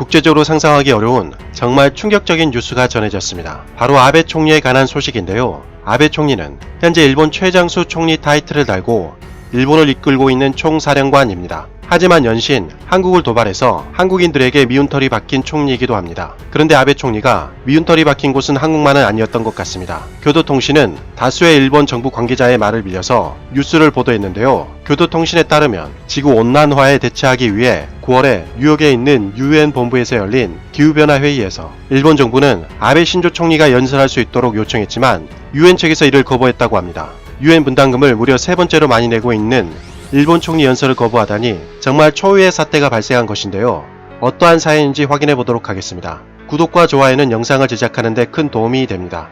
국제적으로 상상하기 어려운 정말 충격적인 뉴스가 전해졌습니다. 바로 아베 총리에 관한 소식인데요. 아베 총리는 현재 일본 최장수 총리 타이틀을 달고 일본을 이끌고 있는 총사령관입니다. 하지만 연신 한국을 도발해서 한국인들에게 미운털이 박힌 총리이기도 합니다. 그런데 아베 총리가 미운털이 박힌 곳은 한국만은 아니었던 것 같습니다. 교도통신은 다수의 일본 정부 관계자의 말을 빌려서 뉴스를 보도했는데요. 교도통신에 따르면 지구 온난화에 대처하기 위해 9월에 뉴욕에 있는 유엔 본부에서 열린 기후변화 회의에서 일본 정부는 아베 신조 총리가 연설할 수 있도록 요청했지만 유엔 측에서 이를 거부했다고 합니다. 유엔 분담금을 무려 세 번째로 많이 내고 있는 일본 총리 연설을 거부하다니 정말 초유의 사태가 발생한 것인데요. 어떠한 사연인지 확인해 보도록 하겠습니다. 구독과 좋아요는 영상을 제작하는데 큰 도움이 됩니다.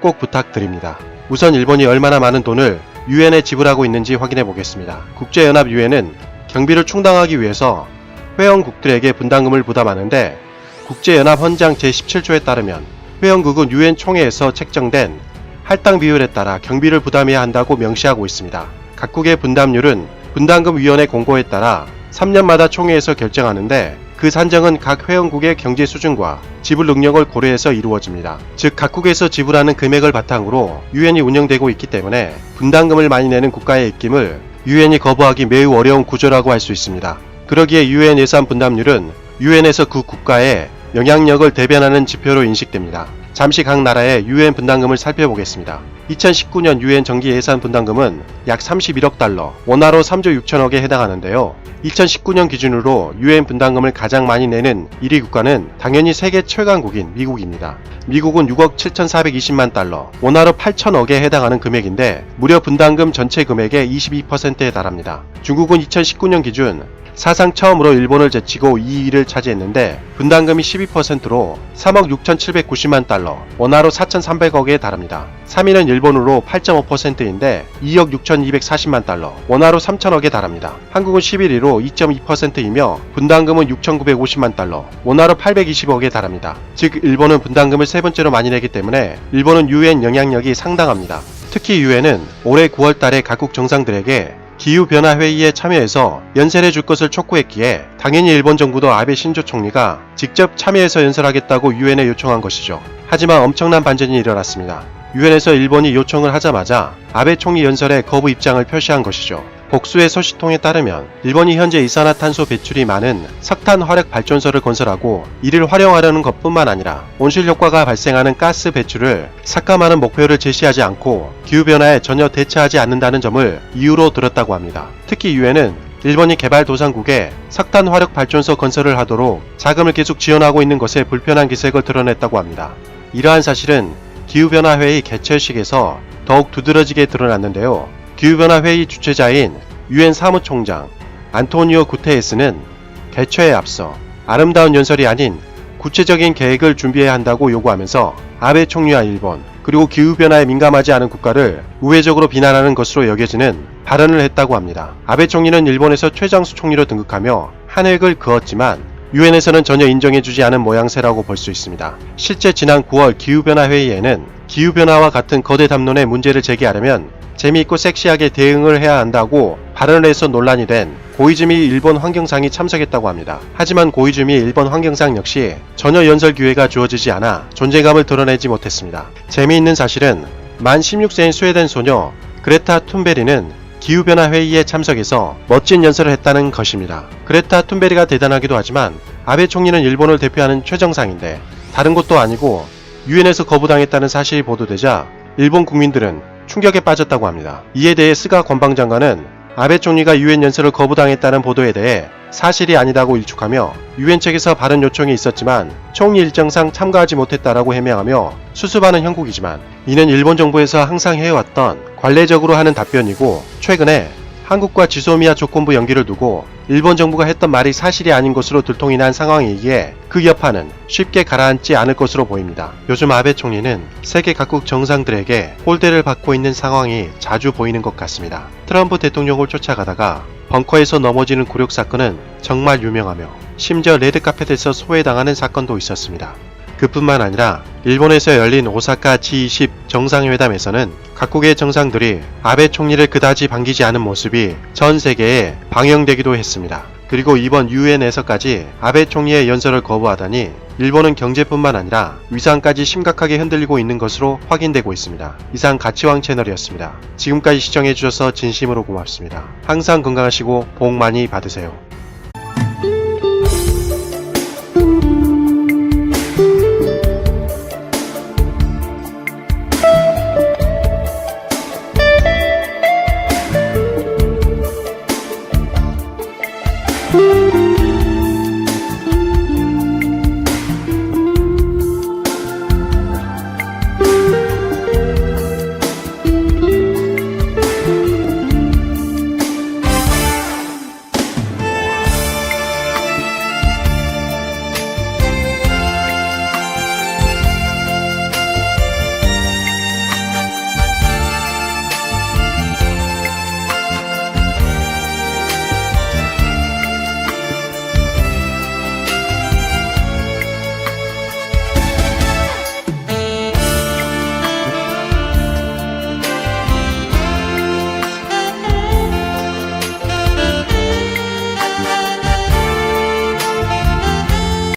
꼭 부탁드립니다. 우선 일본이 얼마나 많은 돈을 유엔에 지불하고 있는지 확인해 보겠습니다. 국제연합 유엔은 경비를 충당하기 위해서 회원국들에게 분담금을 부담하는데 국제연합 헌장 제17조에 따르면 회원국은 유엔 총회에서 책정된 할당 비율에 따라 경비를 부담해야 한다고 명시하고 있습니다. 각국의 분담률은 분담금 위원회 공고에 따라 3년마다 총회에서 결정하는데 그 산정은 각 회원국의 경제 수준과 지불 능력을 고려해서 이루어집니다. 즉 각국에서 지불하는 금액을 바탕으로 유엔이 운영되고 있기 때문에 분담금을 많이 내는 국가의 입김을 유엔이 거부하기 매우 어려운 구조라고 할 수 있습니다. 그러기에 유엔 예산 분담률은 유엔에서 그 국가의 영향력을 대변하는 지표로 인식됩니다. 잠시 각 나라의 유엔 분담금을 살펴보겠습니다. 2019년 유엔 정기 예산 분담금은 약 31억 달러, 원화로 3조 6천억에 해당하는데요. 2019년 기준으로 유엔 분담금을 가장 많이 내는 1위 국가는 당연히 세계 최강국인 미국입니다. 미국은 6억 7,420만 달러, 원화로 8천억에 해당하는 금액인데 무려 분담금 전체 금액의 22%에 달합니다. 중국은 2019년 기준 사상 처음으로 일본을 제치고 2위를 차지했는데 분담금이 12%로 3억 6,790만 달러, 원화로 4,300억에 달합니다. 3위는 일본으로 8.5%인데 2억 6,240만 달러, 원화로 3,000억에 달합니다. 한국은 11위로 2.2%이며 분담금은 6,950만 달러, 원화로 820억에 달합니다. 즉 일본은 분담금을 세 번째로 많이 내기 때문에 일본은 유엔 영향력이 상당합니다. 특히 유엔은 올해 9월 달에 각국 정상들에게 기후변화회의에 참여해서 연설해 줄 것을 촉구했기에 당연히 일본 정부도 아베 신조 총리가 직접 참여해서 연설하겠다고 유엔에 요청한 것이죠. 하지만 엄청난 반전이 일어났습니다. 유엔에서 일본이 요청을 하자마자 아베 총리 연설에 거부 입장을 표시한 것이죠. 복수의 소식통에 따르면 일본이 현재 이산화탄소 배출이 많은 석탄 화력 발전소를 건설하고 이를 활용하려는 것뿐만 아니라 온실 효과가 발생하는 가스 배출을 삭감하는 목표를 제시하지 않고 기후변화에 전혀 대처하지 않는다는 점을 이유로 들었다고 합니다. 특히 유엔은 일본이 개발 도상국에 석탄 화력 발전소 건설을 하도록 자금을 계속 지원하고 있는 것에 불편한 기색을 드러냈다고 합니다. 이러한 사실은 기후변화회의 개최식에서 더욱 두드러지게 드러났는데요. 기후변화 회의 주최자인 유엔 사무총장 안토니오 구테에스는 개최에 앞서 아름다운 연설이 아닌 구체적인 계획을 준비해야 한다고 요구하면서 아베 총리와 일본 그리고 기후변화에 민감하지 않은 국가를 우회적으로 비난하는 것으로 여겨지는 발언을 했다고 합니다. 아베 총리는 일본에서 최장수 총리로 등극하며 한 획을 그었지만 유엔에서는 전혀 인정해주지 않은 모양새라고 볼 수 있습니다. 실제 지난 9월 기후변화 회의에는 기후변화와 같은 거대 담론의 문제를 제기하려면 재미있고 섹시하게 대응을 해야 한다고 발언을 해서 논란이 된 고이즈미 일본 환경상이 참석했다고 합니다. 하지만 고이즈미 일본 환경상 역시 전혀 연설 기회가 주어지지 않아 존재감을 드러내지 못했습니다. 재미있는 사실은 만 16세인 스웨덴 소녀 그레타 툰베리는 기후변화 회의에 참석해서 멋진 연설을 했다는 것입니다. 그레타 툰베리가 대단하기도 하지만 아베 총리는 일본을 대표하는 최정상인데 다른 곳도 아니고 유엔에서 거부당했다는 사실이 보도되자 일본 국민들은 충격에 빠졌다고 합니다. 이에 대해 스가 관방장관은 아베 총리가 유엔 연설을 거부당했다는 보도에 대해 사실이 아니다고 일축하며 유엔 측에서 발언 요청이 있었지만 총리 일정상 참가하지 못했다라고 해명하며 수습하는 형국이지만 이는 일본 정부에서 항상 해왔던 관례적으로 하는 답변이고 최근에 한국과 지소미아 조건부 연기를 두고 일본 정부가 했던 말이 사실이 아닌 것으로 들통이 난 상황이기에 그 여파는 쉽게 가라앉지 않을 것으로 보입니다. 요즘 아베 총리는 세계 각국 정상들에게 홀대를 받고 있는 상황이 자주 보이는 것 같습니다. 트럼프 대통령을 쫓아가다가 벙커에서 넘어지는 굴욕 사건은 정말 유명하며 심지어 레드카펫에서 소외당하는 사건도 있었습니다. 그뿐만 아니라 일본에서 열린 오사카 G20 정상회담에서는 각국의 정상들이 아베 총리를 그다지 반기지 않은 모습이 전 세계에 방영되기도 했습니다. 그리고 이번 유엔에서까지 아베 총리의 연설을 거부하다니 일본은 경제뿐만 아니라 위상까지 심각하게 흔들리고 있는 것으로 확인되고 있습니다. 이상 가치왕 채널이었습니다. 지금까지 시청해주셔서 진심으로 고맙습니다. 항상 건강하시고 복 많이 받으세요.